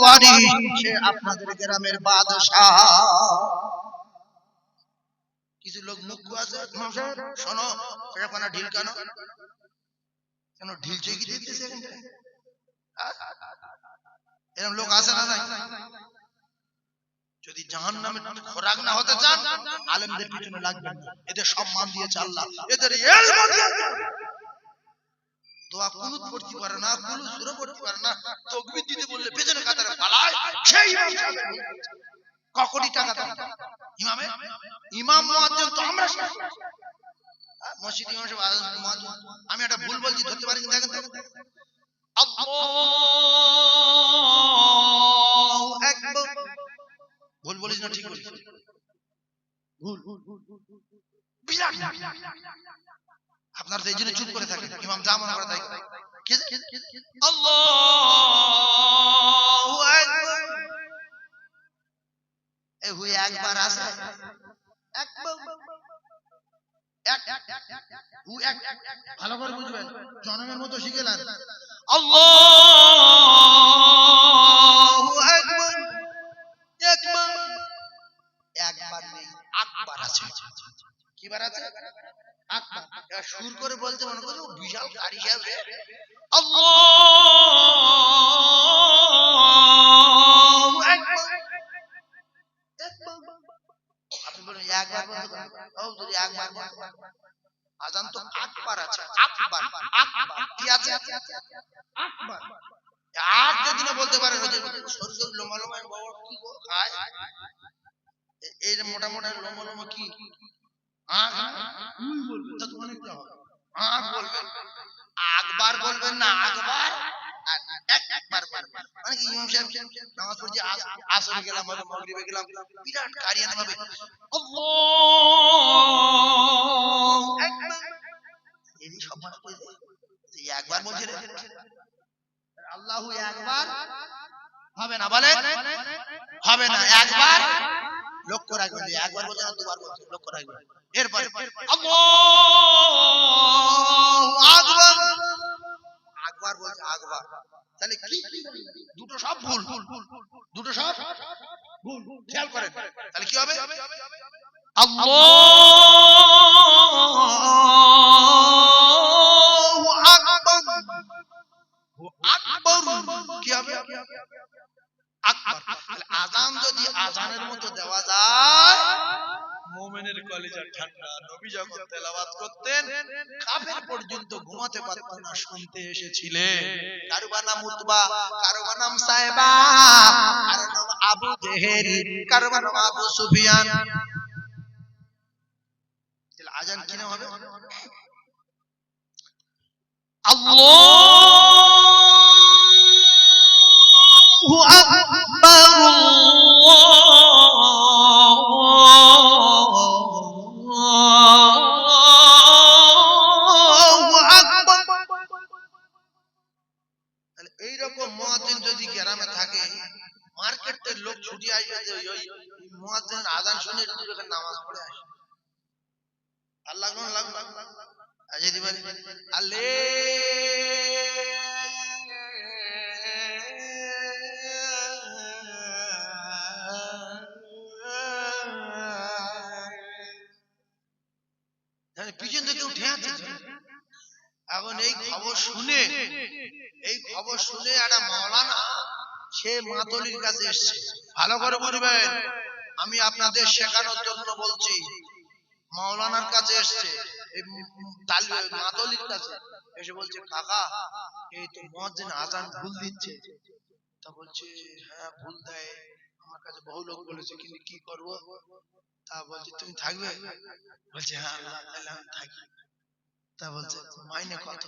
ওয়ারিস সে আপনাদের গ্রামের বাদশাহ। কিছু লোক মুখ আছে শোনো ঢিল কেন? কেন দিতেছে এরকম লোক আছে না নাই? যদি জাহান নামে খোরাক না হতে চান, আলেমদের পিছনে লাগবেন এদের সম্মান দিয়েছে আল্লাহ। এদের দোয়া কুনুত পড়তে পারে না কুলু সুরে পড়তে পারে না তকবির দিতে বললে পেছনে কাতারে পালায় সেই ইমাম ভুল কখনই টাকা দেন ইমামে? ইমাম মুয়াজ্জিন তো আমরা সব। মসজিদ ইমাম সাহেব মুয়াজ্জিন। আমি একটা ভুল বলছি ধরতে পারি কিনা দেখেন আল্লাহু আকবার। ভুল বলিস না ঠিক বলিস। ভুল। বিরাট। আপনার এই জন্য চুপ করে থাকেন। ইমাম যা মনে করে তাই। কে ভালো করে বুঝবেন। জনমের মতো শিখে নেন একবার। নেই আছে। কিবার আছে? সুর করে বলতে মনে করো বিশাল কারি সাহেব রে। আর বলতে যে সরু এই মোটা মোটা কি? একবার বলবেন। মানে আল্লাহু একবার হবে না বলে হবে না। একবার লক্ষ্য রাখবেন একবার বলছে না দুবার বলছে লক্ষ্য রাখবেন। এরপর আকবার। আকবার বলছে আকবার। তাহলে কি? দুটো সব ভুল। দুটো সব ভুল। খেয়াল করেন। তাহলে কি হবে? আল্লাহু আকবার। আকবর। কি হবে? আজান যদি আজানের মতো দেওয়া যায়, মোমেনের কলেজা ঠান্ডা, নবী যখন তেলাওয়াত করতেন, কাফের পর্যন্ত ঘুমাতে পারত না, শুনতে এসেছিলেন। কারও নাম উতবা, কারও নাম সাহেবা কারও নাম আবু জেহেল, কারও নাম আবু সুফিয়ান। আজান কি নাম হবে? আল্লাহু! এইরকম মুয়াজ্জিন যদি গ্রামে থাকে, মার্কেটের লোক ছুটি আসবে যে ওই মুয়াজ্জিনের আজান শুনে নামাজ পড়ে আসে। আল্লাহ কোন লাগবে আজ যদি বলি আলে মাতলির কাছে এসছে। ভালো করে বুঝবেন, আমি আপনাদের শেখানোর জন্য বলছি। মাওলানার কাছে এসছে মাতলির কাছে। এসে বলছে, কাকা, এই তো মহাজিন আজান ভুল দিচ্ছে। তা বলছে হ্যাঁ ভুল দেয়। আমার কাছে বহু লোক বলেছে, কিন্তু কি করব? তা বলছে, তুমি থাকবে? বলছে হ্যাঁ আল্লাহ তাহলে আমি থাকি। তা বলছে, মাইনে কত?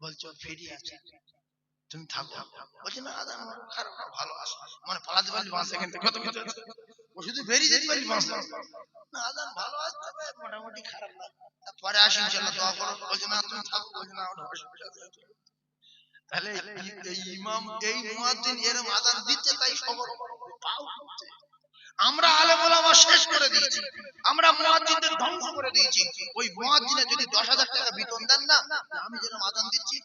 বলছে ফ্রি আছে। তুমি থাকো। বলছে না আদা আমার খারাপ না, ভালো আসো মানে পালাতে পারলি পাঁচ সেকেন্ড। কত কত ও শুধু বেরিয়ে যেতে পারলি পাঁচ সেকেন্ড। না আদান ভালো আছে তবে মোটামুটি খারাপ না। পরে আসি ইনশাল্লাহ দোয়া করো। বলছে না তুমি থাকো। বলছে না ওটা অসুবিধা। তাহলে এই- ইমাম এই মুয়াজ্জিন এরম আদান দিতে তাই সবর পাও। আমরা আলেম শেষ করে দিয়েছি। আমরা মুয়াজ্জিনদের ধ্বংস করে দিয়েছি। ওই মুয়াজ্জিনে যদি দশ হাজার টাকা বেতন দেন না আমি যেরকম আজান দিচ্ছি।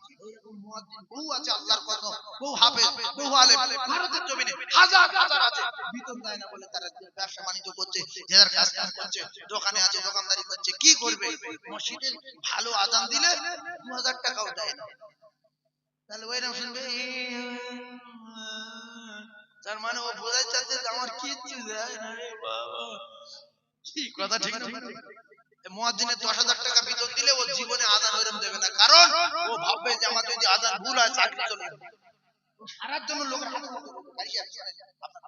বহু আছে আল্লাহর বহু বহু ভারতের জমিনে হাজার হাজার আছে। দেয় না বলে তারা ব্যবসা বাণিজ্য করছে কাজ করছে, দোকানে আছে, দোকানদারি করছে, কি করবে? ভালো আজান দিলে দু হাজার টাকাও দেয় না। তাহলে ওইরকম শুনবে তার মানে ও বোঝাই চাচ্ছে যে আমার কিচ্ছু দেয় না রে বাবা। কি কথা ঠিক না? মুয়াজ্জিনে দশ হাজার টাকা বেতন দিলে ও জীবনে আজান ওইরকম দেবে না। কারণ ও ভাববে যে আমার যদি আজান ভুল হয় চাকরি চলে যাবে। ও সারার জন্য লোকের হাতে হাতে বলবে, "গাড়ি আছে, আপনার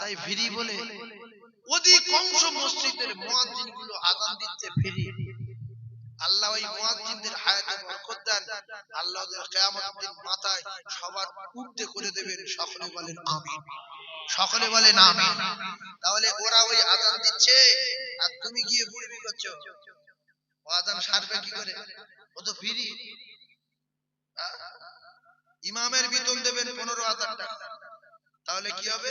রাস্তায় ফ্রি বলে অধিকাংশ মসজিদের মুয়াজ্জিনগুলো আজান দিচ্ছে ফ্রি। আল্লাহ ওই মুয়াজ্জিনদের হায়াতে বরকত দেন। আল্লাহ ওদের মাথায় সবার করে দেবেন সকলে বলেন আমিন। সকলে বলেন আমিন। তাহলে ওরা ওই আজান দিচ্ছে আর তুমি গিয়ে বুড়বি করছ ও আজান সারবে কি করে? ও তো ফ্রি। ইমামের বেতন দেবেন পনেরো হাজার টাকা। তাহলে কি হবে?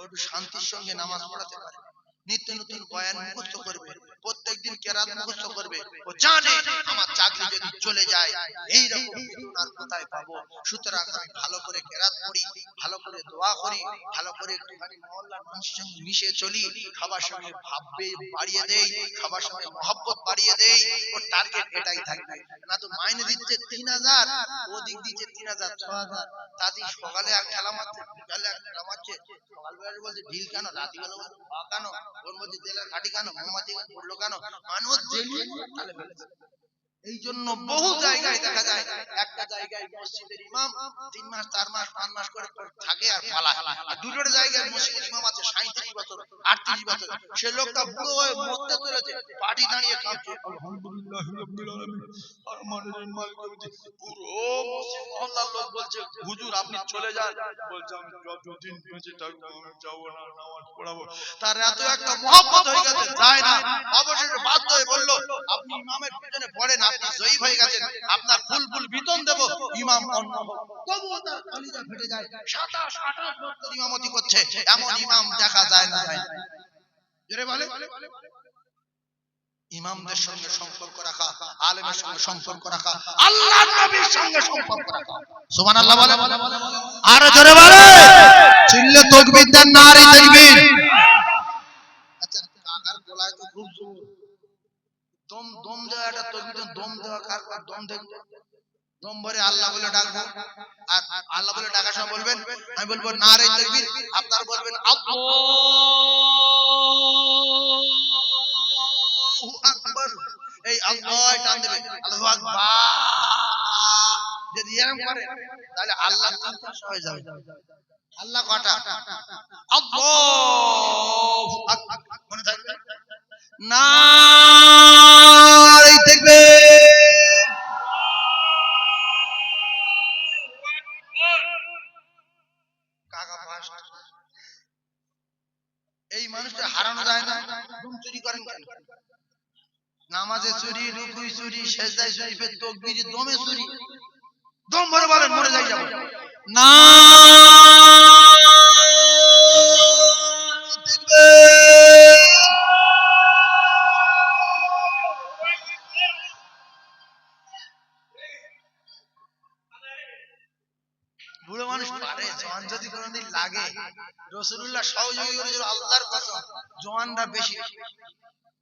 ও একটু শান্তির সঙ্গে নামাজ পড়াতে পারে। নিত্য নতুন বয়ান মুখস্থ করবে। প্রত্যেকদিন কেরাত মুখস্থ করবে। ও জানে আমার চাকরি যদি চলে যায় এই রকম আর কোথায় পাবো। সুতরাং আমি ভালো করে কেরাত পড়ি ভালো করে দোয়া করি ভালো করে একটুখানি মহল্লার মানুষের সঙ্গে মিশে চলি সবার সঙ্গে ভাববে বাড়িয়ে দেই সবার সঙ্গে মহব্বত বাড়িয়ে দেই। ওর টার্গেট এটাই থাকবে। না তো মাইনে দিচ্ছে তিন হাজার ওদিক দিচ্ছে তিন হাজার ছ হাজার। তাতে সকালে এক খেলা মারছে বিকালে এক খেলা মারছে সকালবেলা বলছে ঢিল কেন রাতিবেলা বলছে কেন ওর মধ্যে তেলের ঘাটি কেন? মোমবাতি পড়ল কেন? মানুষ জেলিয়ে তাহলে ফেলেছে এই জন্য বহু জায়গায় দেখা যায়, একটা জায়গায় মসজিদের ইমাম তিন মাস, চার মাস, পাঁচ মাস করে থাকে আর পালায়। আর দুটোর জায়গায় মসজিদের ইমাম আছে সাঁত্রিশ বছর, আটত্রিশ বছর। সে লোকটা বুড়ো হয়ে মরতে চলেছে পাটি দাঁড়িয়ে বলছে, পুরো মহল্লার লোক বলছে, হুজুর, আপনি চলে যান। বলছে, আমি যতদিন বেঁচে থাকব আমি যাব না, নামাজ পড়াবো। তার এত একটা মহব্বত হয়ে গেছে, যায় না। অবশেষে বাধ্য হয়ে বলল, আপনি ইমামের পিছনে পড়েন আপনি জয়ী হয়ে গেছেন, আপনার ফুল ফুল বেতন দেবো, ইমাম অন্য তবুও তার কলিজা ফেটে যায়। সাতাশ, আঠাশ বছর ইমামতি করছে, এমন ইমাম দেখা যায় না যায় জোরে বলে। ইমামদের সঙ্গে সম্পর্ক রাখা, আলেমের সঙ্গে সম্পর্ক রাখা আল্লাহ নবীর সঙ্গে সম্পর্ক রাখা। সুবহানাল্লাহ বলে। আরও জোরে বলে। চিল্লে তকবীর দেন নারে তাকবীর আচ্ছা কাকার গলায় তো খুব জোর দম দম দেওয়া একটা তকবীর, দম দেওয়া কার দম দেখব দম ভরে আল্লাহ বলে ডাকবো। আর আল্লাহ বলে ডাকার সময় বলবেন, আমি বলব, নারে তাকবীর। আপনার বলবেন, আল্লাহু আকবার। এই আল্লাহ টান দেবে। আল্লাহু আকবার। যদি এরকম করে, তাহলে আল্লাহ সন্তুষ্ট হয়ে যাবে। আল্লাহ কটা আল্লাহু আকবার। মনে থাকবে? না দেখবে। এই মানুষটা হারানো যায় না। দম চুরি করেন কেন? নামাজে চুরি, রুকুই চুরি, সেজদায় চুরি ফের তকবীরে দমে চুরি। দম ভরে বলেন, মরে যাই যাব। না রসুল্লাহ সহযোগী করেছিল আল্লাহর জোয়ানরা বেশি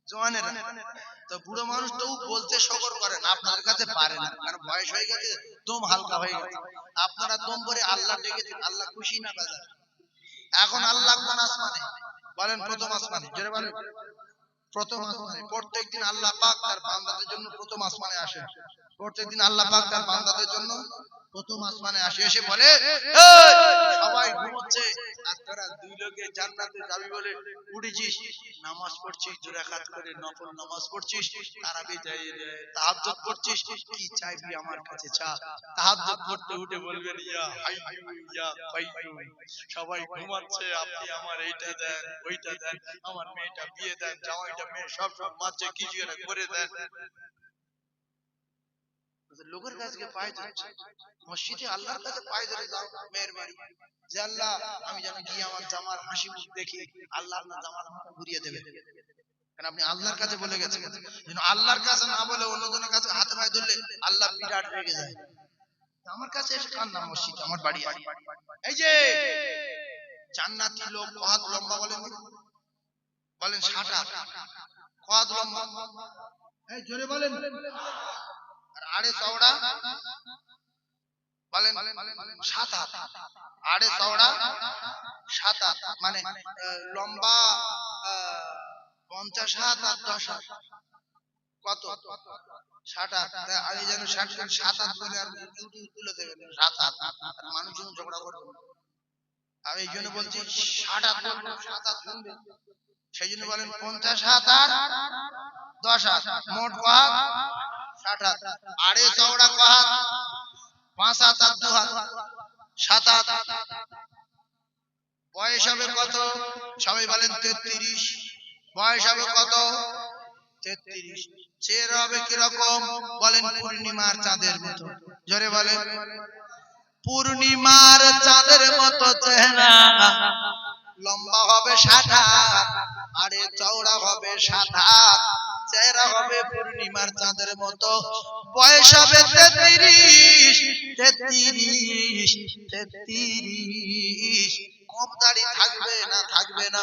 জোয়ানেরা তো বুড়ো মানুষ বলতে আপনাদের কাছে পারে না, কারণ বয়স হয়ে গেছে, দম হালকা হয়ে গেছে। আপনারা দম আল্লাহ আল্লাহ খুশি না এখন আল্লাহ কোন আসমানে? বলেন প্রথম আসমানে বলেন। প্রথম আসমানে। প্রত্যেকদিন আল্লাহ পাক তার বান্দাদের জন্য প্রথম আসমানে আসে প্রত্যেকদিন আল্লাহ পাক তার বান্দাদের জন্য প্রথম আসমানে আসে, এসে বলে সবাই ঘুমোচ্ছে, আর তোরা দুই লোকে জান্নাতে যাবি বলে উঠেছিস। নামাজ পড়ছিস, দুরাকাত করে নফল নামাজ পড়ছিস, তারাবি যাই তাহাজ্জুদ পড়ছিস, কি চাইবি আমার কাছে চা। তাহাজ্জুদ পড়তে উঠে বলবেন ইয়া হাইয়ু, ইয়া কাইয়ুম, সবাই ঘুমাচ্ছে, আপনি আমার এইটা দেন, ওইটা দেন, আমার মেয়েটা বিয়ে দেন, জামাইটা মেয়ে সব সব মারছে কিছু করে দেন। লোকের কাছে পায়ে ধরছে মসজিদে আল্লাহর কাছে পায়ে ধরে যাও মেয়ের বাড়ি। যে আল্লাহ আমি যেন গিয়ে আমার জামার হাসি মুখ দেখি আল্লাহ আপনার জামার মাথা ঘুরিয়ে দেবে। কারণ আপনি আল্লাহর কাছে বলে গেছেন? যেন আল্লাহর কাছে না বলে অন্যজনের কাছে হাতে পায়ে ধরলে আল্লাহ বিরাট রেগে যায়। আমার কাছে এসে কার নাম মসজিদ? আমার বাড়ি। এই যে জান্নাতি লোক কহাত লম্বা বলেন বলেন ষাটা কহাত লম্বা। এই জোরে বলেন। আর আড়ে চওড়া বলেন সাত হাত আড়ে চওড়া সাত হাত মানে লম্বা পঞ্চাশ হাত আর দশ হাত কত? ষাট হাত যেন ষাট হাত সাত হাত বলে আর তুলে দেবেন। সাত হাত ঝগড়া করবে। আর এই জন্য বলছি ষাট হাত বলব সাত হাত শুনবে। সেই জন্য বলেন পঞ্চাশ হাত আর দশ হাত মোট কহাত ষাট হাত। আড়ে চওড়া কহাত, পাঁচ হাত আর দু হাত। সাত হাত। বয়স হবে কত? সবাই বলেন তেত্রিশ। বয়স হবে কত? তেত্রিশ। চেহারা হবে কীরকম? বলেন পূর্ণিমার চাঁদের মতো। জোরে বলেন। পূর্ণিমার চাঁদের মতো চেহারা। লম্বা হবে ষাট হাত আরে চওড়া হবে ষাট হাত। চেহারা হবে পূর্ণিমার চাঁদের মতো। বয়স হবে তেত্রিশ তেত্রিশ তেত্রিশ। কম দাড়ি থাকবে না থাকবে না।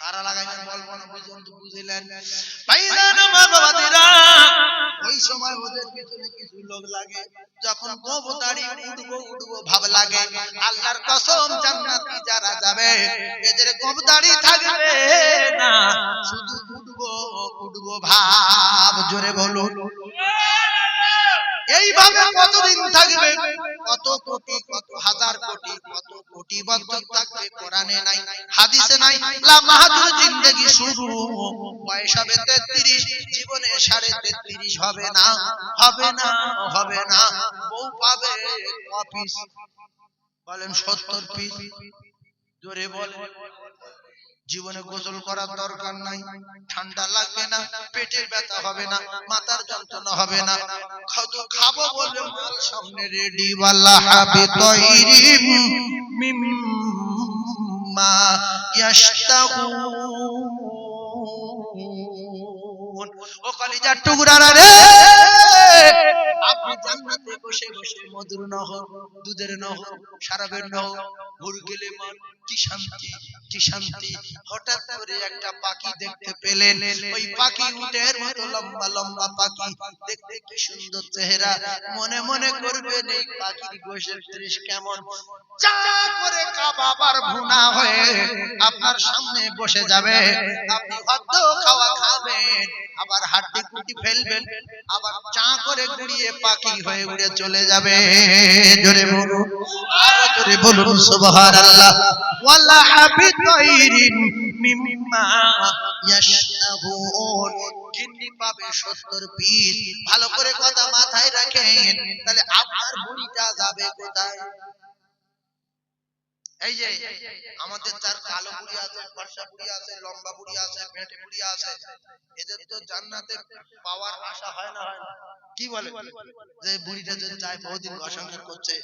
কারা লাগাইলেন? বলব না পর্যন্ত বুঝিলেন। ভাইজান বাবাদিরা ওই সময় ওদের পিছনে কিছু লোক লাগে যখন গোবো দাড়ি উঠবো উঠবো ভাব লাগে। আল্লাহর কসম জান্নাতি যারা যাবে এদের গোব দাড়ি থাকবে না। শুধু উঠবো উঠবো ভাব জোরে বলুন। এইভাবে কতদিন থাকবে? কত কোটি কত হাজার কোটি কোটি থাকবে কোরআনে নাই, হাদিসে নাই। লা মাহাদুর জিন্দেগি শুরু। বয়স হবে তেত্রিশ জীবনে সাড়ে তেত্রিশ হবে না হবে না হবে না। বউ পাবে অফিস বলেন সত্তর পিস। জোরে বলেন। জীবনে গোসল করার দরকার নাই। ঠান্ডা লাগবে না, পেটের ব্যথা হবে না, মাথার যন্ত্রণা হবে না। খাদ্য খাব বলে মাল সামনে রেডি ওয়াল্লা হাবি তৈরি মিম্মা ইয়াশতাগুন ও কলিজার টুকরারা রে! জান্নাতে বসে বসে মধুর দুধের গেলে মন কি শান্তি কি শান্তি। হঠাৎ করে একটা পাখি দেখতে পেলেন। ওই পাখি উটের মতো লম্বা লম্বা পাখি। দেখতে কি সুন্দর চেহারা। মনে মনে করবেন এই পাখির গোশের দৃশ কেমন। চা করে কাবাবার ভুনা হয়ে আপনার সামনে বসে যাবে। আপনি হদ্দ খাওয়া খাবেন, আবার হাড্ডি কুটি ফেলবেন, আবার চা করে গুড়িয়ে হয়ে উড়ে চলে যাবে। জোরে বলুন। আরও জোরে বলুন হাবিতাইরিন মিম্মা ইয়াশতাহুন। গিন্নি পাবে 70 পিস ভালো করে কথা মাথায় রাখেন। তাহলে আপনার বুড়িটা যাবে কোথায়? এই যে আমাদের কালো বুড়ি আছে ফর্সা বুড়ি আছে লম্বা বুড়ি আছে পেটে বুড়ি আছে। এদের তো জান্নাতে পাওয়ার আশা হয় না। হয় না। কি বলে? যে বুড়িটা যে চায় বহুদিন করছে।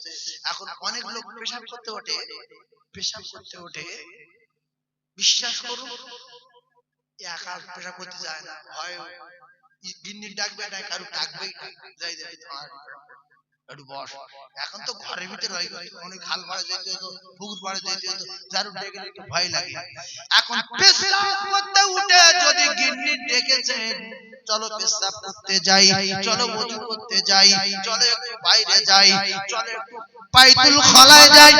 এখন অনেক লোক পেশাব করতে ওঠে। পেশাব করতে ওঠে। বিশ্বাস করুন। একা পেশাব করতে যায় না। হয় গিন্নি ডাকবে না কারও ডাকবেই যাই যাই। একটু বস। এখন তো ঘরের ভিতরে হয়ে অনেক পাড়ে যেতে হতো পুকুর পাড়ে যেতে হতো যার ডেকে একটু ভয় লাগে। এখন পেশাব করতে উঠে যদি গিন্নি ডেকেছেন চলো পেশাব করতে যাই চলো ওযু করতে যাই চলো একটু বাইরে যাই চলো একটু পাইতুল খলায় যাই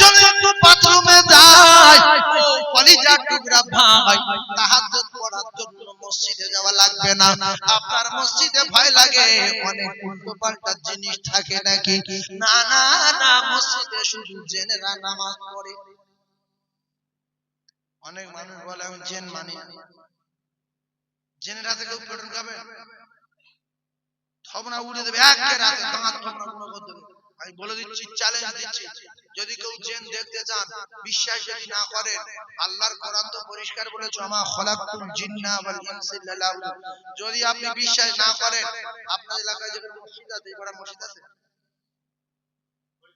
চলো একটু বাথরুমে যাই। ও টুকরা ভাই তাহাজ্জুদ পড়ার জন্য মসজিদে যাওয়া লাগবে না। আপনার মসজিদে ভয় লাগে। অনেক উল্টো পাল্টা জিনিস থাকে। নাকি না না মসজিদে শুধু জেনেরা নামাজ পড়ে। অনেক মানুষ বলে, আমি জেন মানি। জেনেরা থেকে পেটন খাবে? থবনা উড়ে দেবে রাতে দাঁত থবনা করে দেবে। আমি বলে দিচ্ছি চ্যালেঞ্জ দিচ্ছি, যদি কেউ জেন দেখতে চান, বিশ্বাস যদি না করেন আল্লাহর কোরআন তো পরিষ্কার বলেছে আমা খলাকুল জিন্না ওয়াল যদি আপনি বিশ্বাস না করেন, আপনার এলাকায় যেখানে মসজিদ আছে এবারে মসজিদ আছে?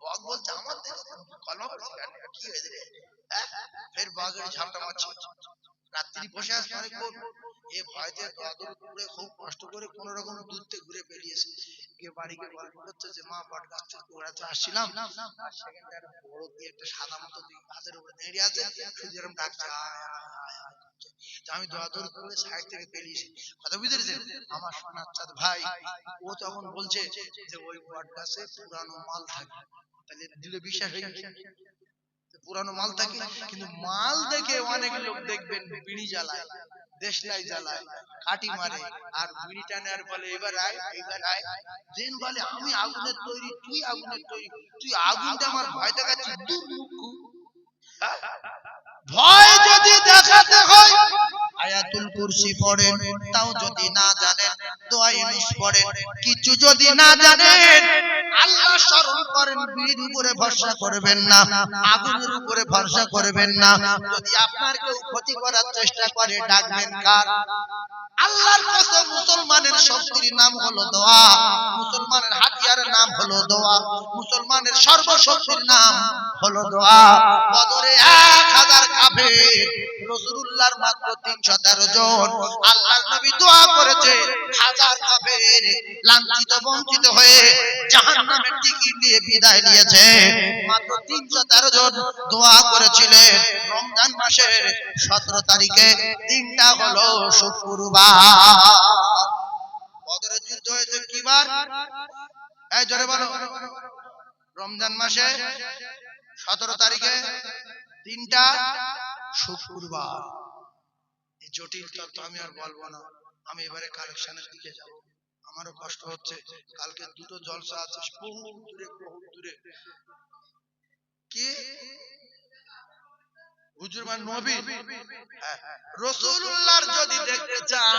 বক বলছে আমার কলমা কি হয়েছে রে হ্যাঁ? ফের বাগের ঝাপটা মারছে। রাত্রি বসে আসছে অনেকক্ষণ এ ভয়তে দাদুর উপরে খুব কষ্ট করে কোন রকম দূর ঘুরে বেরিয়েছে গিয়ে বাড়ি গিয়ে গল্প করছে যে, মা, বট গাছ থেকে ওড়াতে আসছিলাম। একটা বড় কি একটা সাদা মতো গাছের উপরে দাঁড়িয়ে আছে। শুধু এরকম ডাকছে। আমি দৌড়াদৌড়ি করে সাইড থেকে বেরিয়েছি কথা বুঝতে পেরেছেন আমার চাঁদ ভাই, ও তখন বলছে যে ওই বট গাছে পুরানো মাল থাকে। তাহলে দিলে বিশ্বাস হয়ে গেছে। পুরানো মাল থাকে, কিন্তু মাল দেখে অনেক লোক দেখবেন বিড়ি জ্বালায়, দেশলাই জ্বালায়, কাটি মারে, আর বিড়ি টানে আর বলে, এবার আয় এবার আয়। দেন বলে, আমি আগুনের তৈরি, তুই আগুনের তৈরি, তুই আগুনটা আমার ভয় দেখাচ্ছিস, দূর মুখু? ভয় যদি দেখাতে হয় আয়াতুল কুরসি পড়েন, তাও যদি না জানেন, দোয়া ইউনুস পড়েন, কিছু যদি না জানেন, আল্লাহ স্মরণ করেন বীর উপরে ভরসা করবেন না, আগুনের উপরে ভরসা করবেন না। যদি আপনার কেউ ক্ষতি করার চেষ্টা করে, ডাকবেন কার? আল্লাহর কাছে মুসলমানের শক্তির নাম হলো দোয়া। মুসলমানের হাতিয়ারের নাম হলো দোয়া। মুসলমানের সর্বশক্তির নাম হলো দোয়া। বদরে এক হাজার কাফের রসুল্লাহর মাত্র তিনশো তেরো জন আল্লাহর নবী দোয়া করেছে, হাজার লাঞ্ছিত, বঞ্চিত হয়ে টিকিট দিয়ে বিদায় নিয়েছে। মাত্র তিনশো তেরো জন দোয়া করেছিলেন। রমজান মাসের সতেরো তারিখে হলো শুক্রবার। বদরের যুদ্ধ হয়েছে কি বার এই জোরে বলো। রমজান মাসে সতেরো তারিখে তিনটা শুক্রবার। জটিল তত্ত্ব আমি আর বলব না। আমি এবারে কালেকশনের দিকে যাব। আমারও কষ্ট হচ্ছে। কালকে দুটো জলসা আছে বহু দূরে বহু দূরে। কি? হুজুর মানে নবী? হ্যাঁ, রসুল্লাহর যদি দেখতে চান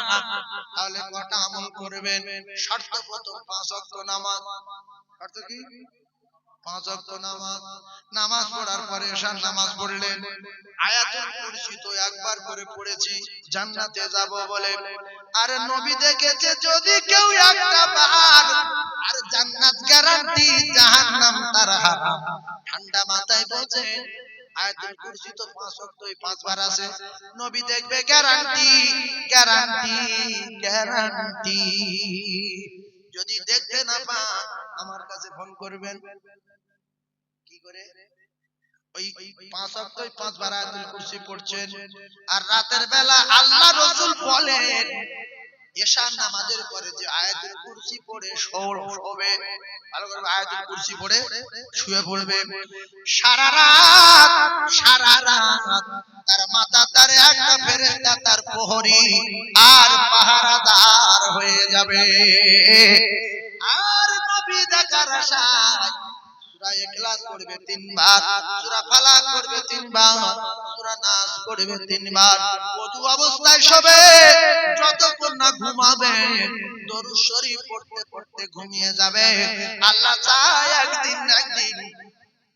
তাহলে কটা আমল করবেন? শর্ত প্রথম পাঁচ ওয়াক্ত নামাজ। শর্ত কি? পাঁচ ওয়াক্ত নামাজ। নামাজ পড়ার পরে এশার নামাজ পড়লেন। আয়াতুল কুরসি তো একবার করে পড়েছি, জান্নাতে যাব বলে। আরে নবী দেখেছে, যদি কেউ একটা বার, আর জান্নাত গ্যারান্টি জাহান্নাম তার হারাম। ঠান্ডা মাথায় বলছে, আয়াতুল কুরসি তো পাঁচ ওয়াক্তই পাঁচবার আছে। নবী দেখবে গ্যারান্টি গ্যারান্টি গ্যারান্টি যদি দেখতে না পান, আমার কাছে ফোন করবেন। ওই পাঁচ আয়াতুল কুরসি পড়ছেন। আর রাতের বেলা আল্লাহ রসুল বলেন এশার নামাজের পরে যে আয়াতুল কুরসি পড়ে শোবে ভালো করে আয়াতুল কুরসি পড়ে শুয়ে পড়বে। সারা রাত সারা রাত তার মাথা তার একটা ফেরেশতা তার প্রহরী আর পাহারাদার হয়ে যাবে। আর নবী দেখার আশায় ঘুমিয়ে যাবে। আল্লাহ চায় একদিন একদিন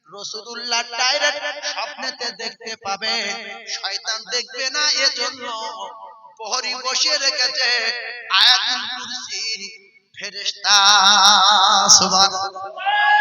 রসুদুল্লাহ ডাইরেক্ট স্বপ্নেতে দেখতে পাবে। শয়তান দেখবে না এজন্য প্রহরী বসিয়ে রেখেছে আয়াতুল কুরসির ফেরেশতা, সুবহানাল্লাহ।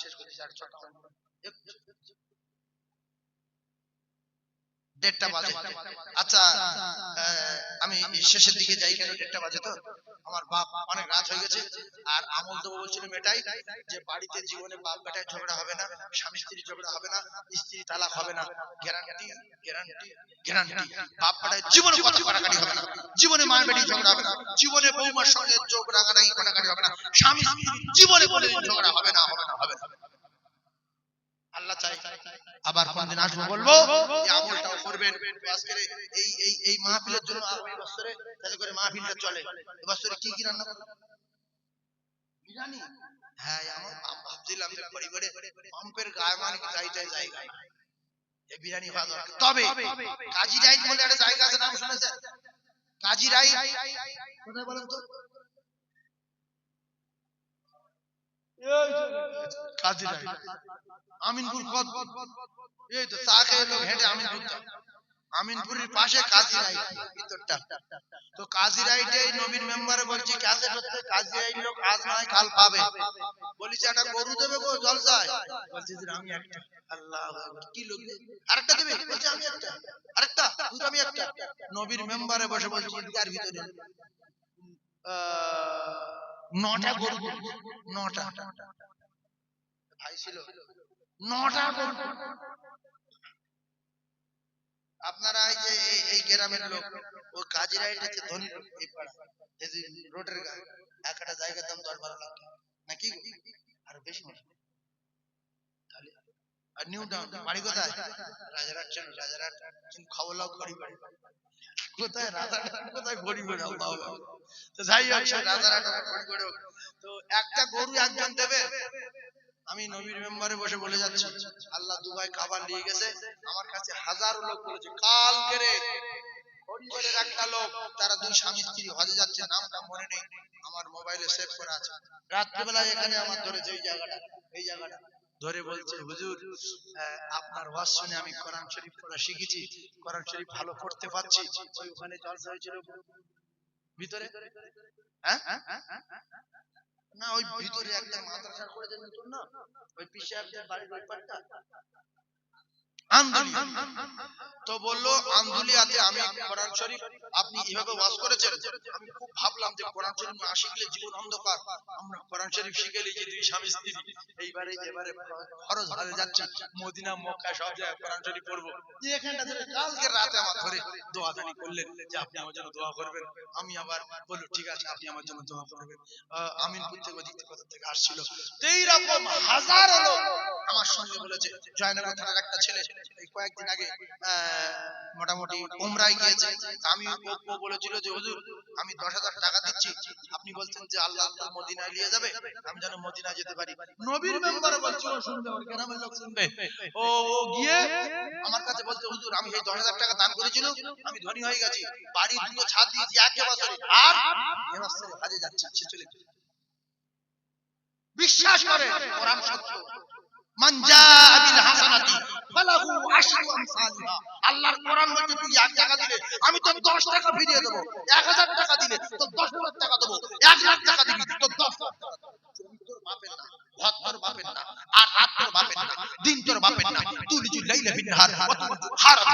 রাতে গিয়ে শেষ করতে চাই, ছটা মতো। একটু- দেড়টা বাজে। আচ্ছা আমি শেষের দিকে যাই কেন? দেড়টা বাজে তো? আমার বাপ অনেক রাত হয়ে গেছে। আর আমল দেবো বলছিল মেটাই যে বাড়িতে জীবনে বাপ বেটায় ঝগড়া হবে না স্বামী স্ত্রী ঝগড়া হবে না স্ত্রী তালাক হবে না। গ্যারান্টি গ্যারান্টি গ্যারান্টি বাপ বেটায় জীবনে কথা কাটাকাটি হবে না। জীবনে মায়ের বেটি ঝগড়া হবে না। জীবনে বৌমার সঙ্গে চোখ রাগারাগি কাটাকাটি হবে না। স্বামী স্ত্রী জীবনে কোনোদিন ঝগড়া হবে না হবে না হবে না। আল্লাহ চাই। আবার কোনদিন আসব বলব? আমলটাও করবেন। আজকের এই এই এই মাহফিলের জন্য আগামী বছরে যাতে করে মাহফিলটা চলে। এবছরে কি কি রান্না করবেন? বিরিয়ানি? হ্যাঁ আমার ভাবছিলাম যে পরিবারে পাম্পের গায়ে মানে কি চাইটাই জায়গা বিরিয়ানি হওয়া দরকার। তবে কাজী রাইট বলে একটা জায়গা আছে নাম শুনেছেন? কাজী রাইট কোথায় বলেন তো? কাজী রাইট আমিনপুর কদ। এই তো চা খেয়ে লোক হেঁটে আমিনপুর আমিনপুরের পাশে কাজী রাইট ভিতরটা। তো কাজী রাইটে এই নবীর মেম্বারে বলছি ক্যাসেট হচ্ছে কাজী রাইট লোক আজ নয় কাল পাবে। বলিছে একটা গরু দেবে গো জলসায়? বলছি যে আমি একটা। আল্লাহ কি লোক? আরেকটা দেবে? বলছে আমি একটা। আরেকটা? বলছে আমি একটা? নবীর মেম্বারে বসে বলছি তার ভিতরে। আহ, নটা গরু। নটা। ভাই ছিল। নটা আপনারা এই যে এই- গ্রামের লোক, ও কাজিরা এটাকে ধনী লোক, এই পাড়া রোডের গায়ে একটা জায়গার দাম দশ বারো লাখ নাকি আর বেশি না আর নিউ টাউন, বাড়ি কোথায়? রাজারহাট চেন রাজারহাট খবর লাও খড়ি বাড়ি। কোথায়? রাজারহাট কোথায় আল্লাহ তো যাই হোক রাজারহাট আর বাড়ি তো একটা গরু একজন দেবে আমি নবীর মেম্বারে বসে বলে যাচ্ছি আল্লাহ দুবাই খাবার নিয়ে গেছে আমার কাছে হাজারো লোক বলেছে কাল কেরে পরিবারের একটা লোক তারা দুই স্বামী স্ত্রী হজে যাচ্ছে নামটা মনে নেই আমার মোবাইলে সেভ করা আছে। রাত্রিবেলা এখানে আমার ধরেছে এই জায়গাটা এই জায়গাটা। ধরে বলছে হুজুর আপনার ওয়াজ শুনে আমি কোরআন শরীফ পড়া শিখেছি কোরআন শরীফ ভালো পড়তে পারছি। ওই ওখানে জলসা হয়েছিল ভিতরে? হ্যাঁ? না ওই ভিতরে একটা মাদ্রাসা করেছে নতুন না ওই পিসে একটা বাড়ির পাটটা। তো বলল, আন্দুলিয়াতে আমি কোরআন শরীফ, আপনি এভাবে ওয়াজ করেছেন? আমি খুব ভাবলাম যে কোরআন শরীফ না শিখলে জীবন অন্ধকার। আমরা কোরআন শরীফ শিখে দুই স্বামী স্ত্রী। এইবারে, এবারে খরচ যাচ্ছে। মদিনা, মক্কা সব জায়গায় কোরআন শরীফ পড়ব। এখানটা কালকে রাতে আমার ধরে দোয়া দানি করলেন যে আপনি আমার জন্য দোয়া করবেন। আমি আবার বলল, ঠিক আছে, আপনি আমার জন্য দোয়া করবেন। আমিনপুর থেকে ওদিক কোথা থেকে আসছিল। লোক আমার সঙ্গে বলেছে, জয়নগর থানার একটা ছেলে কয়েকদিন আগে মোটামুটি উমরায় গিয়েছে। আমি ও বলেছিল যে হুজুর আমি দশ হাজার টাকা দিচ্ছি। আপনি বলছেন যে আল্লাহ মদিনায় নিয়ে যাবে। আমি যেন মদিনায় যেতে পারি। নবীর মেম্বার বলছে ও শুনবে ওর গ্রামের লোক শুনবে। ও ও গিয়ে আমার কাছে বলছে হুজুর আমি এই দশ হাজার টাকা দান করেছিল আমি ধনী হয়ে গেছি। বাড়ি দুটো ছাদ দিয়েছি এক বছরে আর এবছরে কাজে যাচ্ছে সে চলে বিশ্বাস করে কোরআন সত্য। মান বিল হাসানাতি আল্লাহর কোরআন বলছে, তুই এক টাকা দিলে, আমি তোর দশ টাকা ফিরিয়ে দেবো। এক হাজার টাকা দিলে, তোর দশ হাজার টাকা দেবো। এক লাখ টাকা দিবি তো 10 লাখ টাকা দেব। জমি তোর না দিন না। হারা।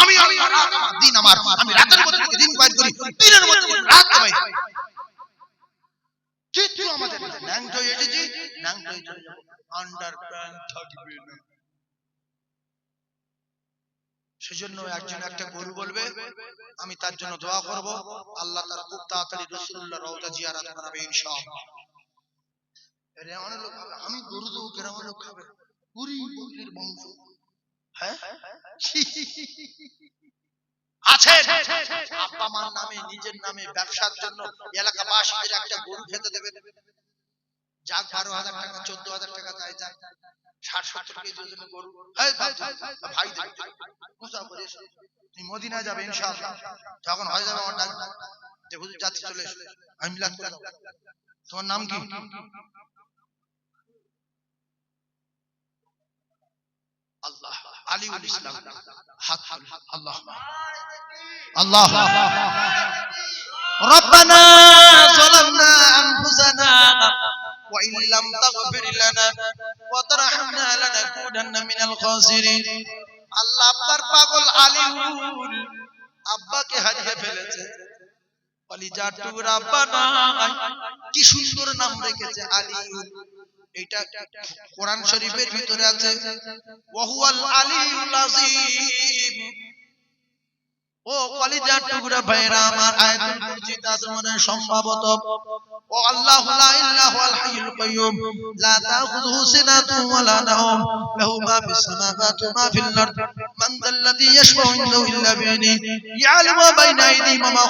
আমি আমি দিন আমার। আমি রাতের মধ্যে দিন বাইর করি দিনের মধ্যে থেকে রাত বাইর করি। কিচ্ছু আমাদের না ন্যাংটো এসেছি ন্যাংটো চলে যাব আন্ডার প্যান্ট থাকবে না সেজন্য একজন একটা গরু বলবে আমি তার জন্য দোয়া করব আল্লাহ তার খুব তাড়াতাড়ি রসুল্লাহ রওজা জিয়ারত করাবে ইনশাআল্লাহ। অনেক লোক ভাবে, আমি গরু দেবো গ্রামের লোক খাবে? পুরি মাংস। হ্যাঁ? আছে আব্বা মার নামে নিজের নামে ব্যবসার জন্য এলাকাবাসীদের একটা গরু খেতে দেবে যাক বারো হাজার টাকা চোদ্দ হাজার টাকা যায় যায় ষাট সত্তর কেজি ওজনের গরু এই ভাই ভাই, ভাই দেবে পূজা করে এসো। তুমি মদিনায় যাবে ইনশাআল্লাহ যখন হয়ে যাবে আমার ডাক যে হুজুর যাচ্ছি চলে এসো আমি মিলাদ করে দাও তোমার নাম কি আল্লাহ আলিউল ইসলাম হাত তুল। আল্লাহ আল্লাহ ربنا ظلمنا أنفسنا وإن لم تغفر لنا وترحمنا لنكونن من الخاسرين আল্লাহ আপনার পাগল আলিউল আব্বাকে হারিয়ে ফেলেছে কলিজার টুকরা আব্বা নাই কি সুন্দর নাম রেখেছে আলিউল এটা কোরআন শরীফের ভিতরে আছে ওয়াহুয়াল আলিউল আজিম ও কলিজার টুকরা ভাইরা আমার আয়াতুল কুরসি আসমানে সম্ভবত ও আল্লাহু লা ইলাহা আল হাইয়ুল কাইয়্যুম লা তাখুযুহু সিনাতুন ওয়া লা নাওম লাহু মা ফিস সামাওয়াতি ওয়া মা ফিল আরদ মান যাল্লাযী ইয়াশফাউ ইনদাহু ইল্লা বিইذনিহি ইয়া'লামু মা বাইনা আইদিহিম ওয়া মা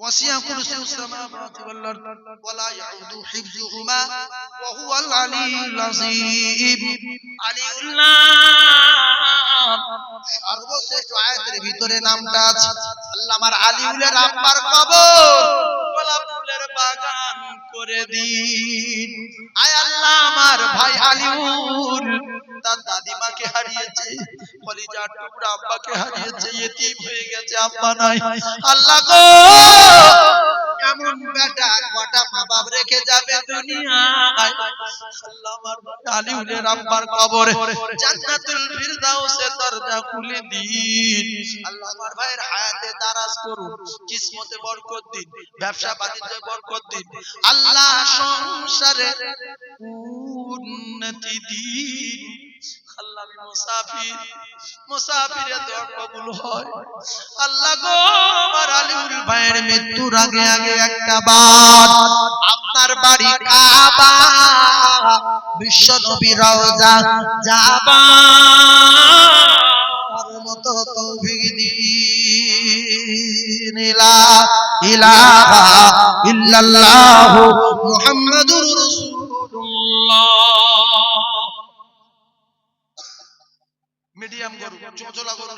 وسع كرسي السماوات والأرض ولا يعود حفظهما وهو العلي العظيم علي সর্বশ্রেষ্ঠ আয়াতের ভিতরে নামটা আছে আল্লাহ আমার আলিউলের আব্বার কবর গোলাপ ফুলের বাগান করে দিন আয় আল্লাহ আমার ভাই আলিউল তার দাদিমাকে হারিয়েছে, কলিজার টুকরা আব্বাকে হারিয়েছে ইতিম হয়ে গেছে আব্বা নাই। আল্লাহ গো! এমন বেটা কটা মা বাপ রেখে যাবে দুনিয়ায়? আল্লাহ আমার করুন কিসমতে বরকত দিন ব্যবসা বাণিজ্যে বরকত দিন। আল্লাহ সংসারে উন্নতি দিন। আল্লাহ মুসাফির। মুসাফিরে দোয়া কবুল হয়। আল্লাহ গো, আমার আলিউল ভাইয়ের মৃত্যুর আগে আগে একটা বার আপনার বাড়ি কাবা। বিশ্ব নবী রওজা যাবা। মতো তৌফিক দিন ইলা, ইলাহা ইল্লাল্লাহ মুহাম্মাদুর রাসূলুল্লাহ। মিডিয়াম গরু চোচলা গরু।